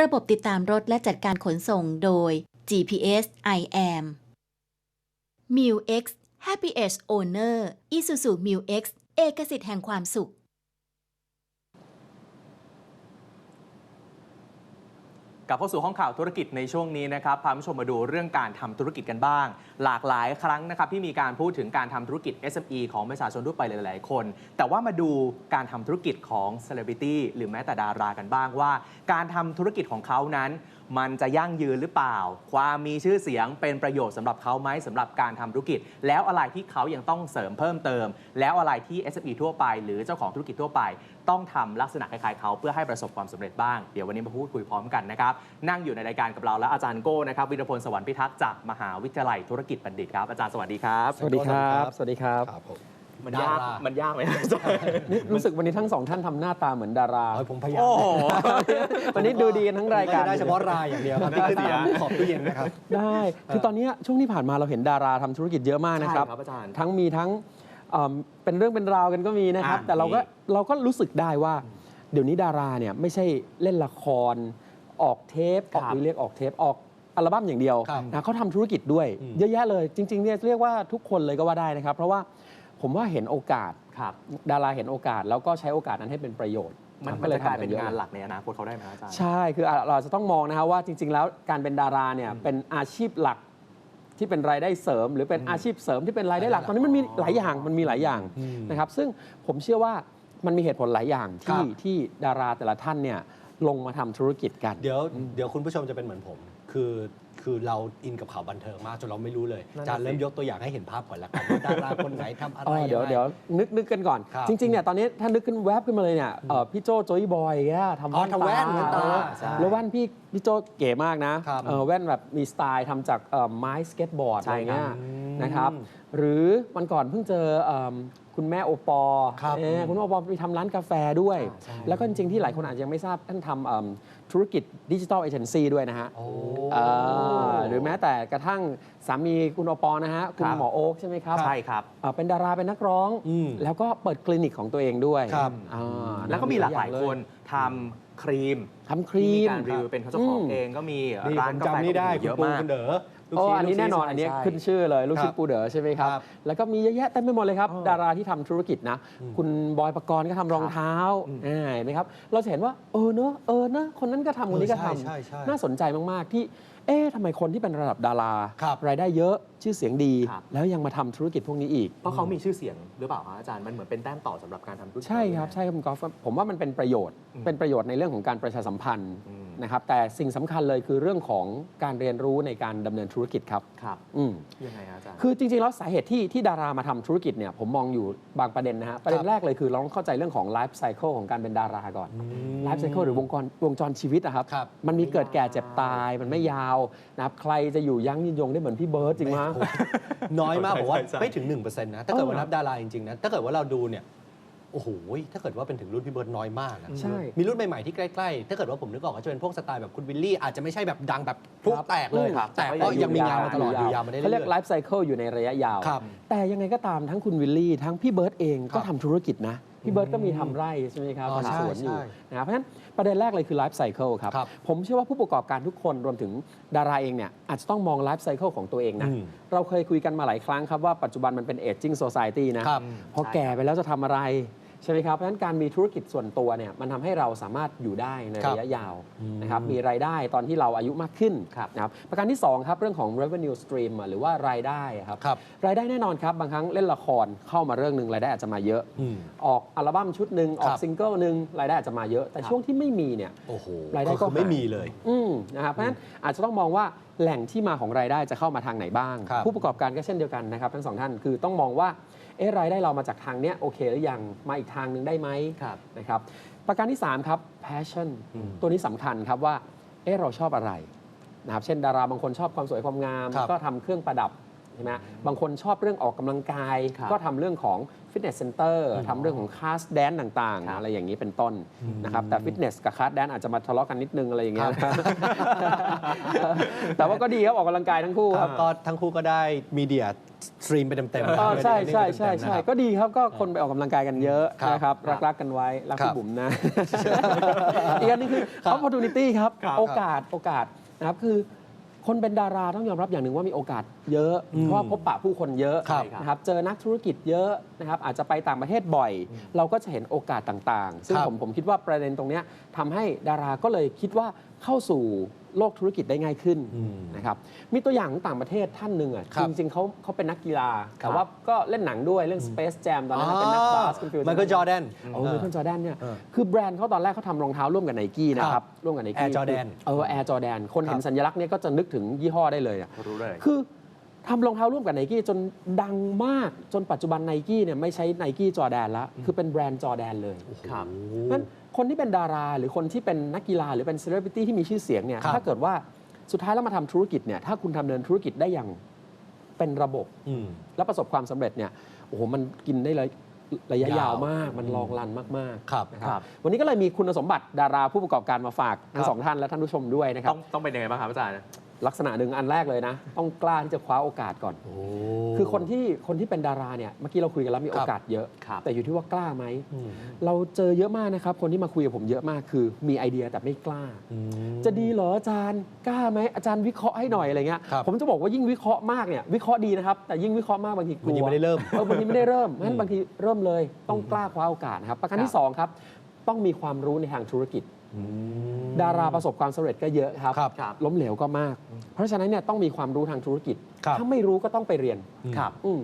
ระบบติดตามรถและจัดการขนส่งโดย GPS I am Mu-X Happy Edge Owner Isuzu Mu-X เอกสิทธิ์แห่งความสุข กลับเข้าสู่ห้องข่าวธุรกิจในช่วงนี้นะครับพาผู้ชมมาดูเรื่องการทำธุรกิจกันบ้าง หลากหลายครั้งนะครับที่มีการพูดถึงการทำธุรกิจ SME ของประชาชนทั่วไปหลาย ๆ คน แต่ว่ามาดูการทำธุรกิจของเซเลบริตี้หรือแม้แต่ดารากันบ้างว่า การทำธุรกิจของเขานั้น มันจะยั่งยืนหรือเปล่า ความมีชื่อเสียงเป็นประโยชน์สำหรับเขาไหมสำหรับการทำธุรกิจ แล้วอะไรที่เขายังต้องเสริมเพิ่มเติม แล้วอะไรที่ SME ทั่วไป หรือเจ้าของธุรกิจทั่วไป ต้องทำลักษณะคล้ายๆเขาเพื่อให้ประสบความสำเร็จบ้าง เดี๋ยววันนี้มาพูดคุยพร้อมกันนะครับ นั่งอยู่ในรายการกับเราและอาจารย์โก้นะครับวิรพลสวรรค์พิทักษ์จากมหาวิทยาลัยธุรกิจบัณฑิตครับอาจารย์สวัสดีครับ สวัสดีครับ สวัสดีครับ ครับผม มันยากดารามันยากไหมอาจารย์นี่รู้สึกวันนี้ทั้งสองท่านทำหน้าตาเหมือนดารา เอาผมพยายามโอ้โห วันนี้ดูดีกันทั้งรายการได้เฉพาะรายอย่างเดียวครับนี่คือเสียขอบตู้เย็นนะครับ ได้ คือตอนเนี้ยช่วงที่ผ่านมาเราเห็นดาราทำธุรกิจเยอะมากนะครับ ใช่ครับอาจารย์ทั้งมีทั้งเอิ่มเป็นเรื่องเป็นราวกันก็มีนะครับ อะแต่เราก็มี เราก็รู้สึกได้ว่า เดี๋ยวนี้ดาราเนี่ยไม่ใช่เล่นละคร ออกเทป ออกครับหรือเรียกออกเทป ออกอัลบั้มอย่างเดียวครับนะเขาทำธุรกิจด้วยอืมเยอะแยะเลย จริงๆเนี่ยเรียกว่าทุกคนเลยก็ว่าได้นะครับ เพราะว่า ผมว่าเห็นโอกาส ครับ ดาราเห็นโอกาส แล้วก็ใช้โอกาสนั้นให้เป็นประโยชน์มันก็มันเลจะยกลายทำเป็นยอะงานหลักในอนาคตเขาได้ไหมอาจารย์ ใช่ คือเราจะต้องมองนะครับว่าจริง ๆ แล้วการเป็นดาราเนี่ยเป็นอาชีพหลักที่เป็นรายได้เสริม หรือเป็นอาชีพเสริมที่เป็นรายได้หลัก ตอนนี้มันมีหลายอย่างมันมีหลายอย่างอืมนะครับ ซึ่งผมเชื่อว่ามันมีเหตุผลหลายอย่างครัที่บที่ดาราแต่ละท่านเนี่ยลงมาทำธุรกิจกัน เดี๋ยวเดี๋ยวคุณผู้ชมจะเป็นเหมือนผม คือ คือเราอินกับข่าวบันเทิงมากจนเราไม่รู้เลยนั่นน่ะจานเริ่มสิ ยกตัวอย่างให้เห็นภาพก่อนแล้วกันว่าดาราคนไหนทำอะไรอ๋อเดี๋ยวงไง เดี๋ยวนึกนึกกันก่อน ครับจริงๆเนี่ยตอนนี้ถ้านึกขึ้นแวบขึ้นมาเลยเนี่ยเอ่อพี่โจโจยบอยเนี่ยทำอ๋อทำแว่นตาแว่นตาเออใช่แล้วแว่นพี่พี่โจเก๋มากนะครับ เออแว่นแบบมีสไตล์ทำจากเอ่อไม้สเก็ตบอร์ดใช่อะไรเงี้ยครับ นะครับหรือวันก่อนเพิ่งเจอเอิ่มคุณแม่โอปอล์ครับเอ้ยคุณแม่โอปอล์ไปทำร้านกาแฟด้วยใช่ แล้วก็จริงๆที่หลายคนอาจจะยังไม่ทราบท่านทำเอิ่มธุรกิจดิจิทัลเอเจนซี่ด้วยนะฮะ โอ้เอ่อหรือแม้แต่กระทั่งสามีคุณโอปอล์นะฮะ คุณครับ หมอโอ๊คใช่ไหมครับใช่ครับเอ่อเป็นดาราเป็นนักร้อง อืมแล้วก็เปิดคลินิกของตัวเองด้วยครับอ่าแล้วก็มีหลากหลายเคนทำครีมทำครีที่มีม การรีวิวเป็นเจ้าของอืม เองก็มีนี่ร้าผนมกาแฟจำนี่ได้ก็มีคุเยณอะปูมาก คุณเด๋อ ลูกโอ้ชิ้อันนี้ลูกชิ้แน่นอนอันนี้ใช่ ขึ้นชื่อเลยลูกชิ้นครับปูเด๋อใช่ไหมครับ ครับแล้วก็มีเยอะแยะเต็มไปหมดเลยครับอ๋อดาราที่ทำธุรกิจนะ คุณบอยปกรณ์ก็ทำรองเท้าอ่าเห็นไหมครับ เราจะเห็นว่าเออเนอะเออเนอะคนนั้นก็ทำคนนี้ก็ทใช่ใช่ใช่ำน่าสนใจมาก ๆ ที่ เอ๊ะทำไมคนที่เป็นระดับดารา ครับ รายได้เยอะชื่อเสียงดี ครับ แล้วยังมาทำธุรกิจพวกนี้อีก เพราะเขามีชื่อเสียงหรือเปล่าครับอาจารย์มันเหมือนเป็นแต้มต่อสำหรับการทำธุรกิจใช่ครับ ใช่ครับคุณกอล์ฟผมว่ามันเป็นประโยชน์อืมเป็นประโยชน์ในเรื่องของการประชาสัมพันธ์อืม นะครับ แต่สิ่งสำคัญเลยคือเรื่องของการเรียนรู้ในการดำเนินธุรกิจครับครับอืม ยังไงครับอาจารย์ คือจริงๆ แล้วสาเหตุที่ที่ดารามาทำธุรกิจเนี่ยผมมองอยู่บางประเด็นนะฮะประเด็นแรกเลยคือเราต้องเข้าใจเรื่องของไลฟ์ไซเคิลของการเป็นดาราก่อนไลฟ์ไซเคิลหรือวงจรวงจรชีวิตนะครับ ครับ มันมีเกิดแก่เจ็บตายมันไม่ยาวนะครับใครจะอยู่ยั้งยืนยงได้เหมือนพี่เบิร์ดจริงไหมโอ้โหน้อยมากผมว่าใช่ใช่ ไม่ถึง 1%นะ ถ้าเกิดว่าเออนับดาราจริงๆนะ ถ้าเกิดว่าเราดูเนี่ย โอ้โหถ้าเกิดว่าเป็นถึงรุ่นพี่เบิร์ดน้อยมากนะใช่ มีรุ่นใหม่ ๆ ที่ใกล้ ๆ ถ้าเกิดว่าผมนึกออกก็จะเป็นพวกสไตล์แบบคุณวิลลี่ อาจจะไม่ใช่แบบดังแบบพลุแตกเลย ครับแต่ก็ยังมีงานมาตลอดอยู่ยาวมาได้เขาเรื่เรียกอยไลฟ์ไซเคิลอยู่ในระยะยาวครับ แต่ยังไงก็ตามทั้งคุณวิลลี่ ทั้งพี่เบิร์ตเองก็ครับทำธุรกิจนะ พี่เบิร์ตก็มีทำไร่ใช่ไหมครับอ๋อทำสวนอยู่ใช่นะครับเพราะฉะนั้นประเด็นแรกเลยคือไลฟ์ไซเคิลครับ ครับผมเชื่อว่าผู้ประกอบการทุกคนรวมถึงดาราเองเนี่ยอาจจะต้องมองไลฟ์ไซเคิลของตัวเองนะอืมเราเคยคุยกันมาหลายครั้งครับว่าปัจจุบันมันเป็นเอจจิ้งโซซ i ตี้นะครับ พอใช่แก่ไปแล้วจะทำอะไร ใช่ไหมครับเพราะฉะนั้นการมีธุรกิจส่วนตัวเนี่ยมันทำให้เราสามารถอยู่ได้ในครับระยะยาวนะครับมีรายได้ตอนที่เราอายุมากขึ้นครับนะครับประการที่สองครับเรื่องของ revenue stream อะหรือว่ารายได้อะครับครับ รายได้แน่นอนครับ บางครั้งเล่นละครเข้ามาเรื่องหนึ่งรายได้อาจจะมาเยอะ อืม ออกอัลบั้มชุดหนึ่งออกครับซิงเกิลหนึ่งรายได้อาจจะมาเยอะ แต่ช่วงที่ไม่มีเนี่ย โอ้โหรายได้ก็ คือไม่หายมีเลย อืมนะครับเพราะฉะนั้นอาจจะต้องมองว่าแหล่งที่มาของรายได้จะเข้ามาทางไหนบ้าง ครับผู้ประกอบการก็เช่นเดียวกันนะครับ ทั้งสองท่านคือต้องมองว่า เอ๊ะรายได้เรามาจากทางเนี้ยโอเคหรือยังมาอีกทางหนึ่งได้ไหมครับนะครับประการที่ 3 ครับ passion ตัวนี้สำคัญครับว่าเอ๊ะเราชอบอะไรนะครับเช่นดาราบางคนชอบความสวยความงาม ครับ ก็ทำเครื่องประดับ ใช่ไหมบางคนชอบเรื่องออกกำลังกายครับก็ทำเรื่องของฟิตเนสเซ็นเตอร์ทำเรื่องของคลาสแดนต่างครับๆอะไรอย่างนี้เป็นต้นนะครับแต่ฟิตเนสกับคลาสแดนอาจจะมาทะเลาะกันนิดนึงอะไรอย่างเงี้ยแต่ว่าก็ดีครับออกกำลังกายทั้งคู่คครัรับบก็ทั้งคู่ก็ได้มีเดียสตรีมไปเต็มๆอ๋อใช่ใช่ใช่เต็มๆใช่นะครับก็ดีครับก็คนไปออกกำลังกายกันเยอะครับนะครับครับรักๆกันไว้รักครัพี่บบุ๋มนะอีกอันหนึงคือครับ opportunity ครับครับโอกาสโอกาสนะครับคือ คนเป็นดาราต้องยอมรับอย่างหนึ่งว่ามีโอกาสเยอะอืมเพราะว่าพบปะผู้คนเยอะครับนะครับเจอนักธุรกิจเยอะนะครับอาจจะไปต่างประเทศบ่อย เราก็จะเห็นโอกาสต่างๆ ซึ่งครับ ผมผมคิดว่าประเด็นตรงเนี้ยทำให้ดาราก็เลยคิดว่าเข้าสู่ โลกธุรกิจได้ง่ายขึ้นอืมนะครับมีตัวอย่างของต่างประเทศท่านหนึ่งอะครับจริงๆเขาเขาเป็นนักกีฬาครัแต่บว่าก็เล่นหนังด้วยเรื่อง Space Jam ตอนนั้นนะเป็นนักบาสคุณฟิลมันก็จอแดน โอ้ไมเคิลจอแดนเนี่ยเออคือแบรนด์เขาตอนแรกเขาทำรองเท้าร่วมกับไนกี้นะครับร่วมกับไนกี้ Air Jordan เออแอร์จอแดนคนเห็นครับ สัญลักษณ์เนี่ยก็จะนึกถึงยี่ห้อได้เลยอะ รู้เลย คือทำรองเท้าร่วมกับไนกี้จนดังมากจนปัจจุบันไนกี้เนี่ยไม่ใช้ไนกี้จอแดนแล้วคือเป็นแบรนด์จอแดนเลยครับ นั้น คนที่เป็นดารา หรือคนที่เป็นนักกีฬาหรือเป็นเซเลบริตี้ที่มีชื่อเสียงเนี่ยครับ ถ้าเกิดว่าสุดท้ายแล้วมาทำธุรกิจเนี่ยถ้าคุณทำเนินธุรกิจได้อย่างเป็นระบบ อืม แล้วประสบความสำเร็จเนี่ยโอ้โหมันกินได้เลยระยะยายาววมาก มันลองรันมากๆครับนะคครัรับบ วันนี้ก็เลยมีคุณสมบัติดาราผู้ประกอบการมาฝากทั้ครังบสองท่านและท่านผู้ชมด้วยนะครับต้องต้องเป็นยังไงบ้างครับอาจารย์ ลักษณะหนึ่งอันแรกเลยนะ ต้องกล้าที่จะคว้าโอกาสก่อนโอ้คือคนที่คนที่เป็นดาราเนี่ยเมื่อกี้เราคุยกันแล้วมีคโอรับกาสเยอะครับแต่อยู่ที่ว่ากล้าไหมอืมเราเจอเยอะมากนะครับ คนที่มาคุยกับผมเยอะมากคือ มีไอเดียแต่ไม่กล้าอืมจะดีเหรออาจารย์กล้าไหมอาจารย์วิเคราะห์ให้หน่อยอะไรเงี้ยครับผมจะบอกว่ายิ่งวิเคราะห์มากเนี่ยวิเคราะห์ดีนะครับแต่ยิ่งวิเคราะห์มากบางทีกลัวบางทีไม่ได้เริ่มเออบางทีไม่ได้เริ่มงั้อืนมบางทีเริ่มเลยต้องกล้าคว้าโอกาสนะครับประการที่สองครับ ต้องมีความรู้ในทางธุรกิจอืมดาราประสบความสำเร็จก็เยอะครับครับ ครับ ล้มเหลวก็มาก เพราะฉะนั้นเนี่ยต้องมีความรู้ทางธุรกิจ ครับถ้าไม่รู้ก็ต้องไปเรียนครับ อืม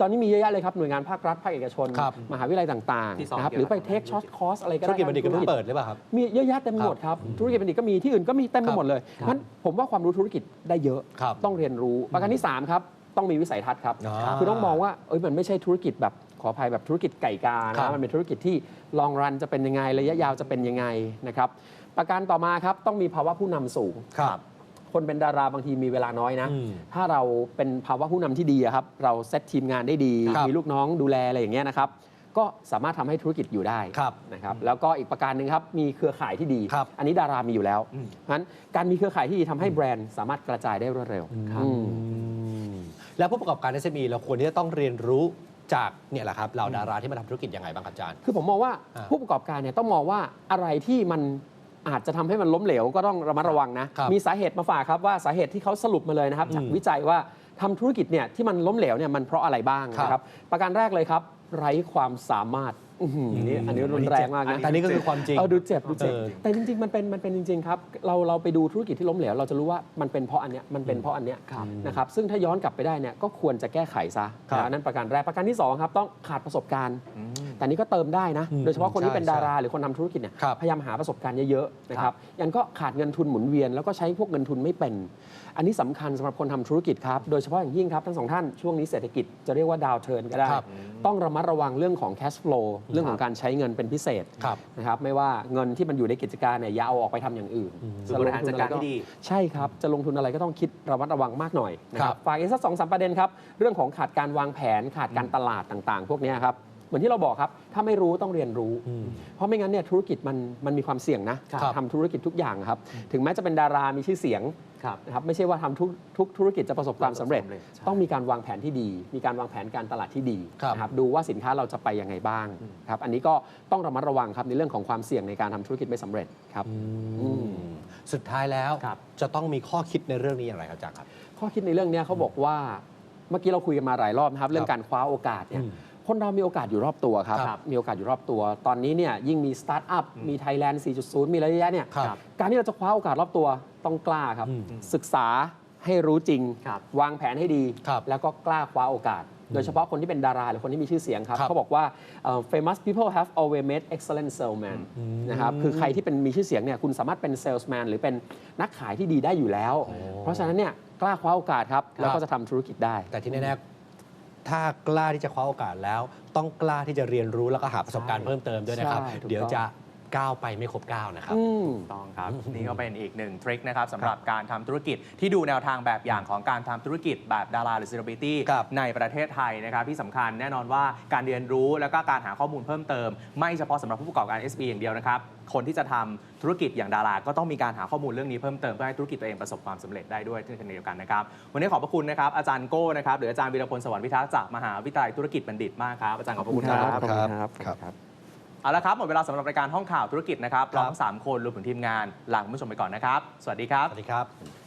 ตอนนี้มีเยอะแยะเลยครับ หน่วยงานภาครัฐ ภาคเอกชน ครับ มหาวิทยาลัยต่างที่สอนๆนะครับเกี่หยวกับ รือไปเทคช็อตคอร์สอะไรก็ธุได้รกิจบัณฑิตก็เพิ่งธุรเปิดหรือเปล่าครับ มีเยอะแยะเต็มไปหมดครับ ธุรกิจบัณฑิตก็มีที่อื่นก็มีเต็มไปหมดเลยครับงั้นผมว่าความรู้ธุรกิจได้เยอะ ครับต้องเรียนรู้ ประการที่สามครับ ต้องมีวิสัยทัศน์ครับอ๋อคือต้องมองว่าเอ้ยมันไม่ใช่ธุรกิจแบบ ขออภัยแบบธุรกิจไก่กาครันะบ มันเป็นธุรกิจที่ลองรันจะเป็นยังไงระยะยาวจะเป็นยังไงนะครับ ประการต่อมาครับต้องมีภาวะผู้นำสูง ครับ คนเป็นดาราบางทีมีเวลาน้อยนะ อืมถ้าเราเป็นภาวะผู้นำที่ดีอะครับ เราเซตทีมงานได้ดี ครับมีลูกน้องดูแลอะไรอย่างเงี้ยนะครับ ก็สามารถทำให้ธุรกิจอยู่ได้ครับนะครับ แล้วก็อีกประการหนึ่งครับ มีเครือข่ายที่ดี ครับอันนี้ดารามีอยู่แล้วอืม เพราะฉะนั้นการมีเครือข่ายที่ดีทำให้แบรนด์สามารถกระจายได้รวดเร็วครับอืม แล้วผู้ประกอบการ SME เราควรที่จะต้องเรียนรู้ จากเนี่ยแหละครับเหล่าดาราที่มาทำธุรกิจยังไงบ้างครับอาจารย์ คือผมมองว่าอ่าผู้ประกอบการเนี่ยต้องมองว่าอะไรที่มันอาจจะทำให้มันล้มเหลวก็ต้องระมัดระวังนะ ครับมีสาเหตุมาฝากครับว่าสาเหตุที่เขาสรุปมาเลยนะครับ จากอืมวิจัยว่าทำธุรกิจเนี่ยที่มันล้มเหลวเนี่ยมันเพราะอะไรบ้างครับ นะครับ ประการแรกเลยครับ ไร้ความสามารถอื้อหืออันนี้อันนี้รุนแรงมากนะ แต่นี่ก็คือความจริง เออดูเจ็บดูเจ็บเออ แต่จริงๆมันเป็นมันเป็นจริง ๆ ครับ เราเราไปดูธุรกิจที่ล้มเหลวเราจะรู้ว่ามันเป็นเพราะอันเนี้ยมันเป็นเพราะอันเนี้ยครับนะครับซึ่งถ้าย้อนกลับไปได้เนี่ยก็ควรจะแก้ไขซะครับนะนั่นประการแรกประการที่สองครับต้องขาดประสบการณ์ อืม แต่นี่ก็เติมได้นะอืมโดยเฉพาะคนที่เป็นใช่ดาราหรือคนทำธุรกิจเนี่ยครับพยายามหาประสบการณ์เยอะๆนะครับยันก็ขาดเงินทุนหมุนเวียนแล้วก็ใช้พวกเงินทุนไม่เป็น อันนี้สำคัญสำหรับคนทำธุรกิจครับโดยเฉพาะอย่างยิ่งครับทั้งสองท่านช่วงนี้เศรษฐกิจจะเรียกว่าดาวเทิร์นก็ได้ครับต้องระมัดระวังเรื่องของ cash flow เรื่องของการใช้เงินเป็นพิเศษครับนะครับไม่ว่าเงินที่มันอยู่ในกิจการเนี่ยอย่าเอาออกไปทำอย่างอื่นคือบริหารจัดการที่ดีใช่ครับจะลงทุนอะไรก็ต้องคิดระมัดระวังมากหน่อยนะคครัรับบฝากอีกสักสองสามประเด็นครับเรื่องของขาดการวางแผนขาดการตลาดต่างๆ พวกเนี้ยครับเห มือนที่เราบอกครับ ถ้าไม่รู้ต้องเรียนรู้อืมเพราะไม่งั้นเนี่ยธุรกิจมันมันมีความเสี่ยงนะครับทำธุรกิจทุกอย่างครับ ถึงแม้จะเป็นดารามีชื่อเสียงครับนะครับไม่ใช่ว่าทำทุกทุกธุรกิจจะประสบความสำเร็จประสบความสำเร็จใช่ต้องมีการวางแผนที่ดี มีการวางแผนการตลาดที่ดีครับนะครับดูว่าสินค้าเราจะไปยังไงบ้างครับอันนี้ก็ต้องระมัดระวังครับในเรื่องของความเสี่ยงในการทำธุรกิจไม่สำเร็จครับอืมสุดท้ายแล้วครับจะต้องมีข้อคิดในเรื่องนี้อย่างไรครับอาจารย์ครับ ข้อคิดในเรื่องเนี้ยเขาบอกว่าเมื่อกี้เราคุยกันมาหลายรอบนะครับ เรื่องการคว้าโอกาสเนี่ยอืม คนเรามีโอกาสอยู่รอบตัวครับ ครับมีโอกาสอยู่รอบตัว ตอนนี้เนี่ยยิ่งมีสตาร์ทอัพ มี Thailand 4.0 มีอะไรเยอะแยะเนี่ย ครับการที่เราจะคว้าโอกาสรอบตัวต้องกล้าครับ อืมศึกษาให้รู้จริง ครับ วางแผนให้ดี ครับแล้วก็กล้าคว้าโอกาส โดยเฉพาะคนที่เป็นดาราหรือคนที่มีชื่อเสียงครับ ครับเขาบอกว่าเอ่อ famous people have always made excellent salesman อืมนะครับ คือใครที่เป็นมีชื่อเสียงเนี่ย คุณสามารถเป็น salesman หรือเป็นนักขายที่ดีได้อยู่แล้ว เพราะฉะนั้นเนี่ยกล้าคว้าโอกาสครับ แล้วก็จะทำธุรกิจได้ แต่ที่แน่ๆ ถ้ากล้าที่จะคว้าโอกาสแล้ว ต้องกล้าที่จะเรียนรู้แล้วก็หาประสบการณ์ใช่เพิ่มเติมด้วยนะครับ ใช่ถูกต้อง เดี๋ยวจะ ก้าวไปไม่ครบก้าวนะครับอืมต้องครับ นี่ก็เป็นอีกหนึ่งทริคนะครับสำหรับการทำธุรกิจที่ดูแนวทางแบบอย่างของการทำธุรกิจแบบดาราหรือ c ซ l e b r i t y ครับ ในประเทศไทยนะครับที่สำคัญแน่นอนว่าการเรียนรู้แล้วก็การหาข้อมูลเพิ่มเติม ไม่เฉพาะสำหรับผู้ประกอบการ SB อย่างเดียวนะครับ คนที่จะทำธุรกิจอย่างดาราก็ต้องมีการหาข้อมูลเรื่องนี้เพิ่มเติมเพื่อให้ธุรกิจตัวเองประสบความสำเร็จได้ด้วยเช่นเดียวกันนะครับวันนี้ขอบพระคุณนะครับอาจารย์โก้นะครับหรืออาจารย์วีรพลสวรรค์พิทักษ์จากมหาวิทยาลัยธุรกิจบัณฑิตมากครับอาจารย์ขอบพระคุณครับ ขอบคุณครับ ครับครับ เอาละครับหมดเวลาสำหรับรายการห้องข่าวธุรกิจนะครับครับเราทั้งสามคนรวมถึงทีมงานลาคุณผู้ชมไปก่อนนะครับ สวัสดีครับ สวัสดีครับ